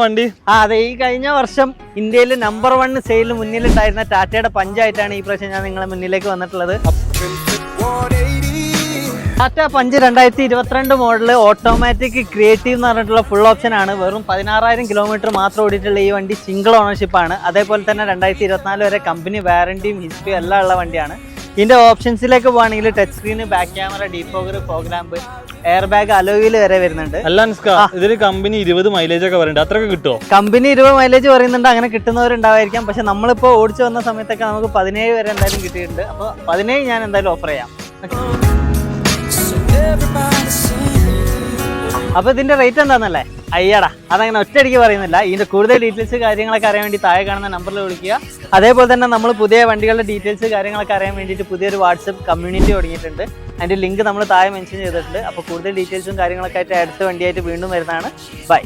വണ്ടി? ആ അതെ ഈ കഴിഞ്ഞ വർഷം ഇന്ത്യയിലെ നമ്പർ വൺ സെയിലിന് മുന്നിലുണ്ടായിരുന്ന ടാറ്റയുടെ പഞ്ചായിട്ടാണ് ഈ പ്രാവശ്യം ഞാൻ നിങ്ങളെ മുന്നിലേക്ക് വന്നിട്ടുള്ളത്. ടാറ്റ പഞ്ച് രണ്ടായിരത്തി ഇരുപത്തിരണ്ട് മോഡൽ ഓട്ടോമാറ്റിക് ക്രിയേറ്റീവ് എന്ന് പറഞ്ഞിട്ടുള്ള ഫുൾ ഓപ്ഷൻ ആണ്. വെറും പതിനാറായിരം കിലോമീറ്റർ മാത്രം ഓടിയിട്ടുള്ള ഈ വണ്ടി സിംഗിൾ ഓണർഷിപ്പ് ആണ്. അതേപോലെ തന്നെ രണ്ടായിരത്തി ഇരുപത്തിനാല് വരെ കമ്പനി വാറണ്ടിയും ഹിസ്റ്ററിയും എല്ലാം ഉള്ള വണ്ടിയാണ്. ഇതിന്റെ ഓപ്ഷൻസിലേക്ക് പോകുകയാണെങ്കിൽ touch screen back camera defogger program airbag അലോയിൽ വരെ വരുന്നുണ്ട്. അല്ല കമ്പനി ഇരുപത് മൈലേജ് ഒക്കെ പറയുന്നുണ്ട്. അത്രയൊക്കെ കിട്ടുമോ കമ്പനി ഇരുപത് മൈലേജ് പറയുന്നുണ്ട്. അങ്ങനെ കിട്ടുന്നവരുണ്ടാവായിരിക്കാം. പക്ഷെ നമ്മളിപ്പോൾ ഓടിച്ചു വന്ന സമയത്തൊക്കെ നമുക്ക് പതിനേഴ് വരെ എന്തായാലും കിട്ടിയിട്ടുണ്ട്. അപ്പോൾ പതിനേഴ് ഞാൻ എന്തായാലും ഓഫർ ചെയ്യാം. അപ്പോൾ ഇതിന്റെ റേറ്റ് എന്താണെന്നല്ലേ അയ്യടാ അതങ്ങനെ ഒറ്റയടിക്ക് പറയുന്നില്ല. ഇതിന്റെ കൂടുതൽ ഡീറ്റെയിൽസ് കാര്യങ്ങളൊക്കെ അറിയാൻ വേണ്ടി താഴെ കാണുന്ന നമ്പറിൽ വിളിക്കുക. അതേപോലെ തന്നെ നമ്മൾ പുതിയ വണ്ടികളുടെ ഡീറ്റെയിൽസ് കാര്യങ്ങളൊക്കെ അറിയാൻ വേണ്ടിയിട്ട് പുതിയൊരു വാട്സപ്പ് കമ്മ്യൂണിറ്റി തുടങ്ങിയിട്ടുണ്ട്. അതിന്റെ ലിങ്ക് നമ്മൾ താഴെ മെൻഷൻ ചെയ്തിട്ടുണ്ട്. അപ്പോൾ കൂടുതൽ ഡീറ്റെയിൽസും കാര്യങ്ങളൊക്കെ ആയിട്ട് അടുത്ത വണ്ടിയായിട്ട് വീണ്ടും വരുന്നതാണ്. ബൈ